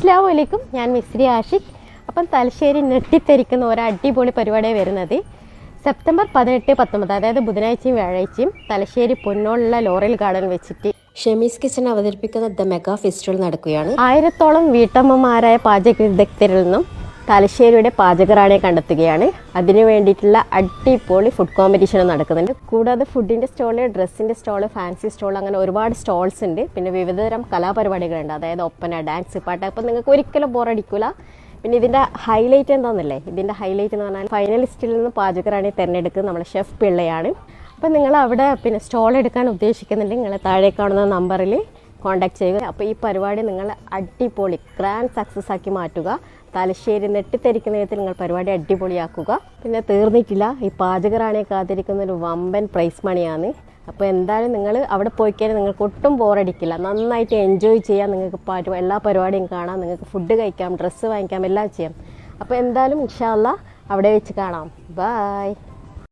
അസ്സാം വലൈക്കും ഞാൻ മിസ്രി ആഷിഖ്. അപ്പം തലശ്ശേരി ഞെട്ടിത്തെരിക്കുന്ന ഒരു അടിപൊളി പരിപാടിയാണ് വരുന്നത്. സെപ്റ്റംബർ പതിനെട്ട് പത്തൊമ്പത് അതായത് ബുധനാഴ്ചയും വ്യാഴാഴ്ചയും തലശ്ശേരി പൊന്നോളുള്ള ലോറൽ ഗാർഡൻ വെച്ചിട്ട് ഷെമീസ് കിച്ചൺ അവതരിപ്പിക്കുന്ന ദ മെഗാ ഫെസ്റ്റിവൽ നടക്കുകയാണ്. ആയിരത്തോളം വീട്ടമ്മമാരായ പാചക വിദഗ്ധരിൽ നിന്നും തലശ്ശേരിയുടെ പാചകറാണിയെ കണ്ടെത്തുകയാണ്. അതിനു വേണ്ടിയിട്ടുള്ള അടിപൊളി ഫുഡ് കോമ്പറ്റീഷൻ നടക്കുന്നുണ്ട്. കൂടാതെ ഫുഡിന്റെ സ്റ്റോൾ ഡ്രസ്സിന്റെ സ്റ്റോൾ ഫാൻസി സ്റ്റോൾ അങ്ങനെ ഒരുപാട് സ്റ്റോൾസ് ഉണ്ട്. പിന്നെ വിവിധതരം കലാപരിപാടികളുണ്ട്. അതായത് ഒപ്പന ഡാൻസ് പാട്ട്. അപ്പം നിങ്ങൾക്ക് ഒരിക്കലും ബോറടിക്കില്ല പിന്നെ ഇതിന്റെ ഹൈലൈറ്റ് എന്താണെന്നല്ലേ ഇതിന്റെ ഹൈലൈറ്റ് എന്ന് പറഞ്ഞാൽ ഫൈനലിസ്റ്റിൽ നിന്ന് പാചകറാണി തിരഞ്ഞെടുക്കുന്നത് നമ്മുടെ ഷെഫ് പിള്ളയാണ്. അപ്പം നിങ്ങൾ അവിടെ പിന്നെ സ്റ്റോൾ എടുക്കാൻ ഉദ്ദേശിക്കുന്നുണ്ടെങ്കിൽ നിങ്ങൾ താഴെ കാണുന്ന നമ്പറിൽ കോൺടാക്ട് ചെയ്യുക. അപ്പോൾ ഈ പരിപാടി നിങ്ങൾ അടിപൊളി ഗ്രാൻഡ് സക്സസ് ആക്കി മാറ്റുക. തലശ്ശേരി നെട്ടിത്തെരിക്കുന്ന വിധത്തിൽ നിങ്ങൾ പരിപാടി അടിപൊളിയാക്കുക. പിന്നെ തീർന്നിട്ടില്ല ഈ പാചകറാണിയെ കാത്തിരിക്കുന്ന ഒരു വമ്പൻ പ്രൈസ് മണിയാണ്. അപ്പോൾ എന്തായാലും നിങ്ങൾ അവിടെ പോയി കഴിഞ്ഞാൽ നിങ്ങൾക്ക് ഒട്ടും ബോറടിക്കില്ല നന്നായിട്ട് എൻജോയ് ചെയ്യാം നിങ്ങൾക്ക് പാട്ട് എല്ലാ പരിപാടിയും കാണാം. നിങ്ങൾക്ക് ഫുഡ് കഴിക്കാം ഡ്രസ്സ് വാങ്ങിക്കാം എല്ലാം ചെയ്യാം. അപ്പോൾ എന്തായാലും ഇൻഷാല്ല അവിടെ വെച്ച് കാണാം. ബായ്